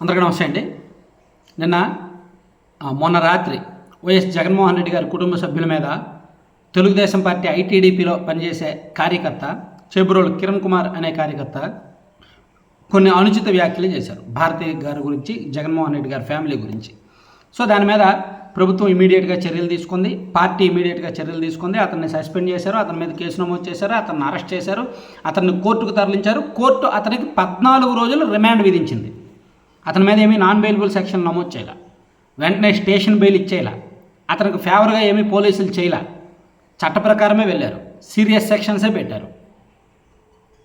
అందరికీ నమస్తే అండి. నిన్న మొన్న రాత్రి వైఎస్ జగన్మోహన్ రెడ్డి గారి కుటుంబ సభ్యుల మీద తెలుగుదేశం పార్టీ ఐటీడీపీలో పనిచేసే కార్యకర్త చేబ్రోలు కిరణ్ కుమార్ అనే కార్యకర్త కొన్ని అనుచిత వ్యాఖ్యలు చేశారు. భారతీయ గారి గురించి జగన్మోహన్ రెడ్డి గారి ఫ్యామిలీ గురించి. సో దాని మీద ప్రభుత్వం ఇమీడియట్గా చర్యలు తీసుకుంది. పార్టీ ఇమీడియట్గా చర్యలు తీసుకుంది. అతన్ని సస్పెండ్ చేశారు. అతని మీద కేసు నమోదు చేశారు. అతన్ని అరెస్ట్ చేశారు. అతన్ని కోర్టుకు తరలించారు. కోర్టు అతనికి పద్నాలుగు రోజులు రిమాండ్ విధించింది. అతని మీద ఏమీ నాన్ బెయిలబుల్ సెక్షన్ నమోదు చేయాల. వెంటనే స్టేషన్ బెయిల్ ఇచ్చేయాల. అతనికి ఫేవర్గా ఏమీ పోలీసులు చేయలే. చట్ట ప్రకారమే వెళ్ళారు. సీరియస్ సెక్షన్సే పెట్టారు.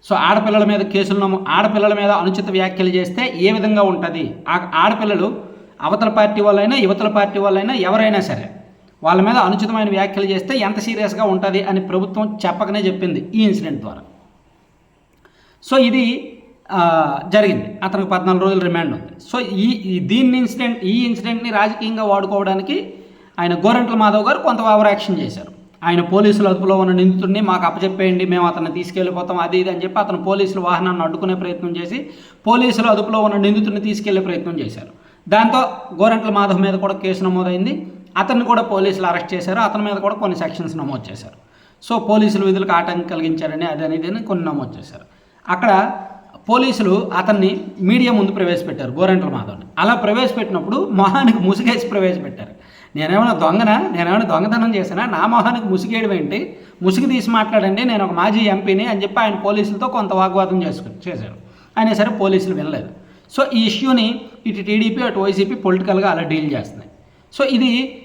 సో ఆడపిల్లల మీద కేసులు నమో ఆడపిల్లల మీద అనుచిత వ్యాఖ్యలు చేస్తే ఏ విధంగా ఉంటుంది? ఆ ఆడపిల్లలు అవతల పార్టీ వాళ్ళైనా యువతల పార్టీ వాళ్ళైనా ఎవరైనా సరే వాళ్ళ మీద అనుచితమైన వ్యాఖ్యలు చేస్తే ఎంత సీరియస్గా ఉంటుంది అని ప్రభుత్వం చెప్పకనే చెప్పింది ఈ ఇన్సిడెంట్ ద్వారా. సో ఇది జరిగింది. అతనికి పద్నాలుగు రోజులు రిమాండ్ ఉంది. సో ఈ దీన్ని ఇన్సిడెంట్ ఈ ఇన్సిడెంట్ని రాజకీయంగా వాడుకోవడానికి ఆయన గోరంట్ల మాధవ్ గారు కొంత ఓవర్ యాక్షన్ చేశారు. ఆయన పోలీసుల అదుపులో ఉన్న నిందితుడిని మాకు అప్పచెప్పేయండి మేము అతన్ని తీసుకెళ్ళిపోతాం అది ఇది అని చెప్పి అతను పోలీసుల వాహనాన్ని అడ్డుకునే ప్రయత్నం చేసి పోలీసుల అదుపులో ఉన్న నిందితుడిని తీసుకెళ్ళే ప్రయత్నం చేశారు. దాంతో గోరంట్ల మాధవ్ మీద కూడా కేసు నమోదైంది. అతన్ని కూడా పోలీసులు అరెస్ట్ చేశారు. అతని మీద కూడా కొన్ని సెక్షన్స్ నమోదు చేశారు. సో పోలీసులు విధులకు ఆటంకం కలిగించారని అదని ఇదని కొన్ని నమోదు చేశారు. అక్కడ పోలీసులు అతన్ని మీడియా ముందు ప్రవేశపెట్టారు గోరంట్ల మాధవ్ని. అలా ప్రవేశపెట్టినప్పుడు మొహానికి ముసుగేసి ప్రవేశపెట్టారు. నేనేమైనా దొంగనా? నేనేమైనా దొంగతనం చేసినా నా మొహానికి ముసుగేయడం ఏంటి? ముసుగు తీసి మాట్లాడండి నేను ఒక మాజీ ఎంపీని అని చెప్పి ఆయన పోలీసులతో కొంత వాగ్వాదం చేసుకుని చేశారు. అయినా సరే పోలీసులు వినలేదు. సో ఈ ఇష్యూని ఇటు టీడీపీ అటు వైసీపీ పొలిటికల్గా అలా డీల్ చేస్తున్నాయి. సో ఇది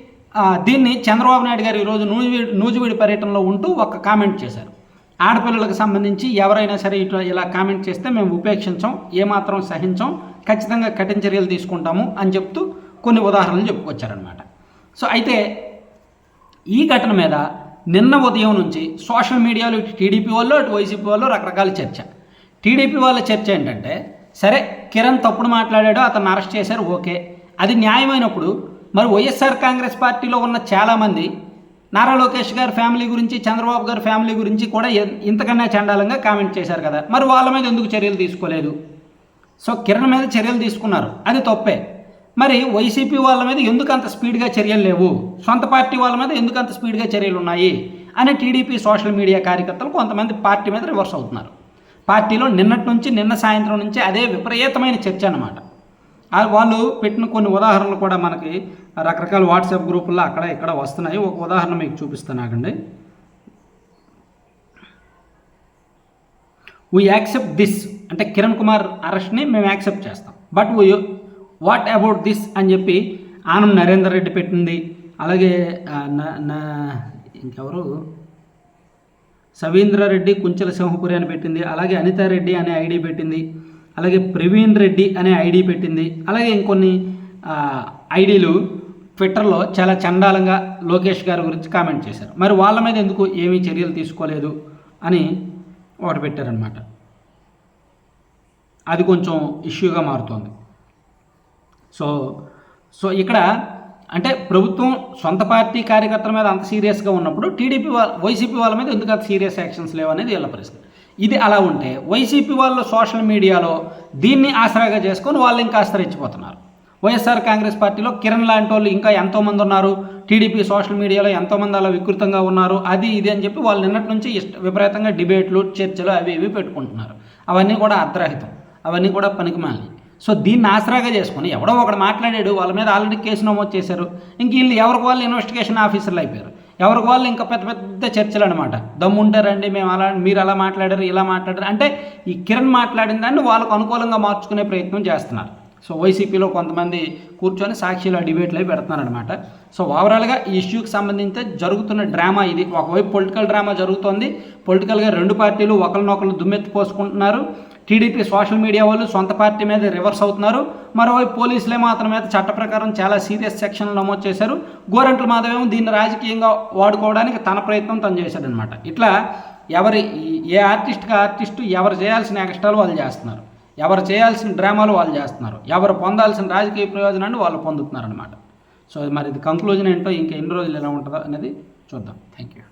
దీన్ని చంద్రబాబు నాయుడు గారు ఈరోజు నూజివీడి నూజివీడి పర్యటనలో ఉంటూ ఒక కామెంట్ చేశారు. ఆడపిల్లలకు సంబంధించి ఎవరైనా సరే ఇటు ఇలా కామెంట్ చేస్తే మేము ఉపేక్షించం ఏమాత్రం సహించం ఖచ్చితంగా కఠిన చర్యలు తీసుకుంటాము అని చెప్తూ కొన్ని ఉదాహరణలు చెప్పుకొచ్చారనమాట సో అయితే ఈ ఘటన మీద నిన్న ఉదయం నుంచి సోషల్ మీడియాలో ఇటు టీడీపీ వాళ్ళు అటు వైసీపీ వాళ్ళు రకరకాల చర్చ. టీడీపీ వాళ్ళ చర్చ ఏంటంటే సరే కిరణ్ తప్పుడు మాట్లాడాడు అతను అరెస్ట్ చేశారు ఓకే. అది న్యాయమైనప్పుడు మరి వైఎస్ఆర్ కాంగ్రెస్ పార్టీలో ఉన్న చాలామంది నారా లోకేష్ గారి ఫ్యామిలీ గురించి చంద్రబాబు గారి ఫ్యామిలీ గురించి కూడా ఇంతకన్నా చండాలంగా కామెంట్ చేశారు కదా. మరి వాళ్ళ మీద ఎందుకు చర్యలు తీసుకోలేదు? సో కిరణ్ మీద చర్యలు తీసుకున్నారు. అది తప్పే. మరి వైసీపీ వాళ్ళ మీద ఎందుకు అంత స్పీడ్గా చర్యలు లేవు? సొంత పార్టీ వాళ్ళ మీద ఎందుకు అంత స్పీడ్గా చర్యలు ఉన్నాయి? అని టీడీపీ సోషల్ మీడియా కార్యకర్తలు కొంతమంది పార్టీ మీద రివర్స్ అవుతున్నారు. పార్టీలో నిన్నటి నుంచి నిన్న సాయంత్రం నుంచి అదే విపరీతమైన చర్చ అన్నమాట. వాళ్ళు పెట్టిన కొన్ని ఉదాహరణలు కూడా మనకి రకరకాల వాట్సాప్ గ్రూపుల్లో అక్కడ ఇక్కడ వస్తున్నాయి. ఒక ఉదాహరణ మీకు చూపిస్తాను ఆగండి. వీ యాక్సెప్ట్ దిస్ అంటే కిరణ్ కుమార్ అరెస్ట్ని మేము యాక్సెప్ట్ చేస్తాం. But we what about this అని చెప్పి ఆనం నరేందర్ రెడ్డి పెట్టింది. అలాగే ఆ, సవీంద్ర రెడ్డి ఇంకెవరు? సవీంద్రారెడ్డి కుంచెల సింహపురి అని పెట్టింది. అలాగే అనితారెడ్డి అనే ఐడి పెట్టింది. అలాగే ప్రవీణ్ రెడ్డి అనే ఐడి పెట్టింది. అలాగే ఇంకొన్ని ఐడీలు ట్విట్టర్లో చాలా చండాలంగా లోకేష్ గారి గురించి కామెంట్ చేశారు. మరి వాళ్ళ మీద ఎందుకు ఏమీ చర్యలు తీసుకోలేదు అని ఒకటి పెట్టారనమాట అది కొంచెం ఇష్యూగా మారుతోంది. సో సో ఇక్కడ అంటే ప్రభుత్వం సొంత పార్టీ కార్యకర్తల మీద అంత సీరియస్గా ఉన్నప్పుడు టీడీపీ వాళ్ళ వైసీపీ వాళ్ళ మీద ఎందుకు అంత సీరియస్ యాక్షన్స్ లేవనేది అనేది వీళ్ళ ప్రశ్న. ఇది అలా ఉంటే వైసీపీ వాళ్ళు సోషల్ మీడియాలో దీన్ని ఆసరాగా చేసుకొని వాళ్ళు ఇంకా ఆశ్రయించిపోతున్నారు వైఎస్ఆర్ కాంగ్రెస్ పార్టీలో కిరణ్ లాంటి వాళ్ళు ఇంకా ఎంతోమంది ఉన్నారు. టీడీపీ సోషల్ మీడియాలో ఎంతోమంది అలా వికృతంగా ఉన్నారు. అది ఇది అని చెప్పి వాళ్ళు నిన్నటి నుంచి ఇష్ట విపరీతంగా డిబేట్లు చర్చలు అవి ఇవి పెట్టుకుంటున్నారు. అవన్నీ కూడా అర్ధరహితం. అవన్నీ కూడా పనికిమాలి సో దీన్ని ఆసరాగా చేసుకుని ఎవడో ఒకడు మాట్లాడాడు వాళ్ళ మీద ఆల్రెడీ కేసు నమోదు చేశారు. ఇంక వీళ్ళు ఎవరికి వాళ్ళు ఇన్వెస్టిగేషన్ ఆఫీసర్లు అయిపోయారు. ఎవరికి వాళ్ళు ఇంకా పెద్ద పెద్ద చర్చలు అనమాట దమ్ముంటారండి మేము అలా మీరు అలా మాట్లాడారు ఇలా మాట్లాడారు. అంటే ఈ కిరణ్ మాట్లాడిన దాన్ని వాళ్ళకు అనుకూలంగా మార్చుకునే ప్రయత్నం చేస్తున్నారు. సో వైసీపీలో కొంతమంది కూర్చొని సాక్షిలో డిబేట్లు అవి పెడుతున్నారనమాట సో ఓవరాల్గా ఈ ఇష్యూకి సంబంధించి జరుగుతున్న డ్రామా ఇది. ఒకవైపు పొలిటికల్ డ్రామా జరుగుతోంది. పొలిటికల్గా రెండు పార్టీలు ఒకరినొకరు దుమ్మెత్తి పోసుకుంటున్నారు. టీడీపీ సోషల్ మీడియా వాళ్ళు సొంత పార్టీ మీద రివర్స్ అవుతున్నారు. మరోవైపు పోలీసులే మాత్రం మీద చట్ట ప్రకారం చాలా సీరియస్ సెక్షన్లు నమోదు చేశారు. గోరంట్ల మాధవేమో దీన్ని రాజకీయంగా వాడుకోవడానికి తన ప్రయత్నం తను చేశాడనమాట ఇట్లా ఎవరి ఏ ఆర్టిస్ట్కి ఆర్టిస్టు ఎవరు చేయాల్సిన ఎక్స్ట్రాలు వాళ్ళు చేస్తున్నారు. ఎవరు చేయాల్సిన డ్రామాలు వాళ్ళు చేస్తున్నారు. ఎవరు పొందాల్సిన రాజకీయ ప్రయోజనాన్ని వాళ్ళు పొందుతున్నారనమాట సో మరి ఇది కంక్లూజన్ ఏంటో ఇంకా ఎన్ని రోజులు ఎలా ఉంటుందో అనేది చూద్దాం. Thank you